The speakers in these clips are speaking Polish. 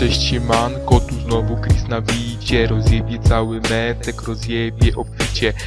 Cześć manko, tu znowu Chris na wicie Rozjebie cały metek, rozjebie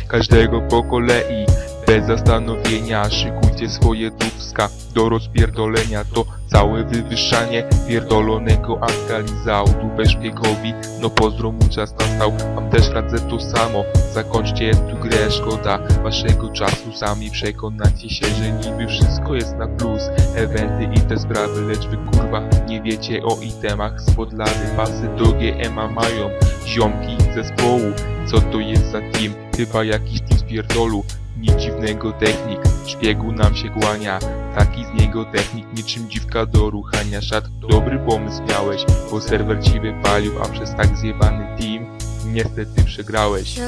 Każdego po kolei, bez zastanowienia Szykujcie swoje dubska. Do rozpierdolenia To całe wywyższanie pierdolonego akalizał Dubę szpiegowi, no pozdro mu czas nastał. Wam też radzę to samo, zakończcie tu grę Szkoda waszego czasu, sami przekonacie się Że niby wszystko jest na plus. Eventy i te sprawy, lecz wy kurwa nie wiecie o itemach. Spod lady pasy do GMA mają ziomki zespołu Co to jest za team? Chyba jakiś team z pierdolu. Nic dziwnego technik, szpiegu nam się kłania. Taki z niego technik, niczym dziwka do ruchania. Szat Dobry pomysł miałeś, bo serwer ci wypalił A przez tak zjebany team niestety przegrałeś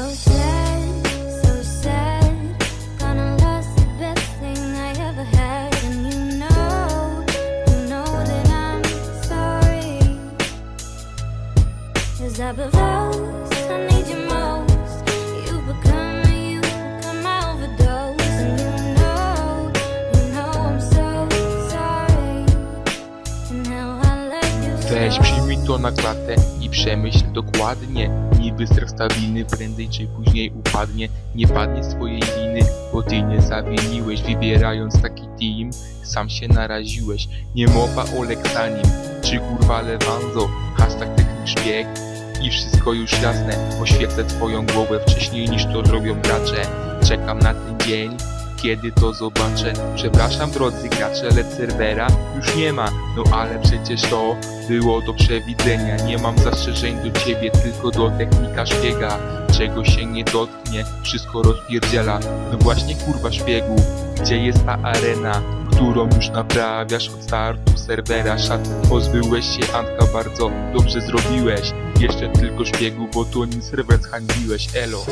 Przyjmij to na klatę i przemyśl dokładnie Niby strach stabilny prędzej czy później upadnie. Nie padnie z twojej winy, bo ty nie zawiniłeś Wybierając taki team, sam się naraziłeś Nie mowa o Leksanim, czy kurwa Lewanzo Hashtag technik szpieg? I wszystko już jasne Oświecę twoją głowę wcześniej niż to zrobią gracze. Czekam na ten dzień, kiedy to zobaczę? Przepraszam drodzy gracze, lecz serwera już nie ma. No ale przecież to było do przewidzenia. Nie mam zastrzeżeń do ciebie, tylko do technika szpiega. Czego się nie dotknie, wszystko rozpierdziela. No właśnie kurwa szpiegu, gdzie jest ta arena Którą już naprawiasz od startu serwera? Szat, pozbyłeś się Antka, bardzo dobrze zrobiłeś. Jeszcze tylko szpiegu, bo to nim serwer zhańbiłeś, elo